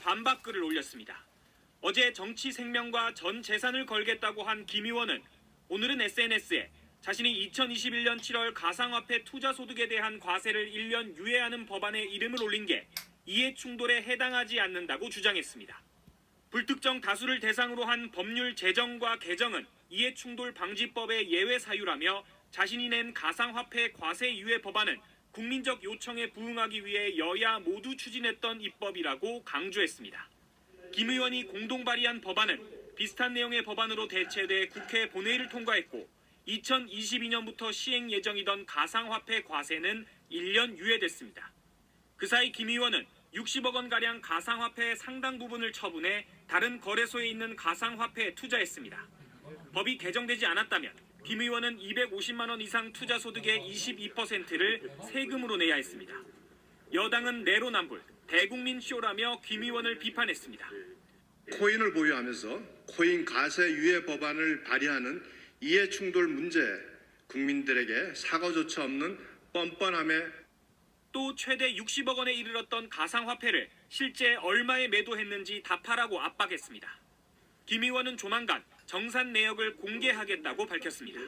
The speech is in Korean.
반박글을 올렸습니다. 어제 정치 생명과 전 재산을 걸겠다고 한 김 의원은 오늘은 SNS에 자신이 2021년 7월 가상화폐 투자 소득에 대한 과세를 1년 유예하는 법안에 이름을 올린 게 이해 충돌에 해당하지 않는다고 주장했습니다. 불특정 다수를 대상으로 한 법률 제정과 개정은 이해 충돌 방지법의 예외 사유라며 자신이 낸 가상화폐 과세 유예 법안은 국민적 요청에 부응하기 위해 여야 모두 추진했던 입법이라고 강조했습니다. 김 의원이 공동 발의한 법안은 비슷한 내용의 법안으로 대체돼 국회 본회의를 통과했고 2022년부터 시행 예정이던 가상화폐 과세는 1년 유예됐습니다. 그 사이 김 의원은 60억 원 가량 가상화폐 상당 부분을 처분해 다른 거래소에 있는 가상화폐에 투자했습니다. 법이 개정되지 않았다면 김 의원은 250만 원 이상 투자 소득의 22%를 세금으로 내야 했습니다. 여당은 내로남불, 대국민 쇼라며 김 의원을 비판했습니다. 코인을 보유하면서 코인 가세 유예 법안을 발의하는 이해 충돌 문제 국민들에게 사과조차 없는 뻔뻔함에 또 최대 60억 원에 이르렀던 가상화폐를 실제 얼마에 매도했는지 답하라고 압박했습니다. 김 의원은 조만간 정산 내역을 공개하겠다고 밝혔습니다.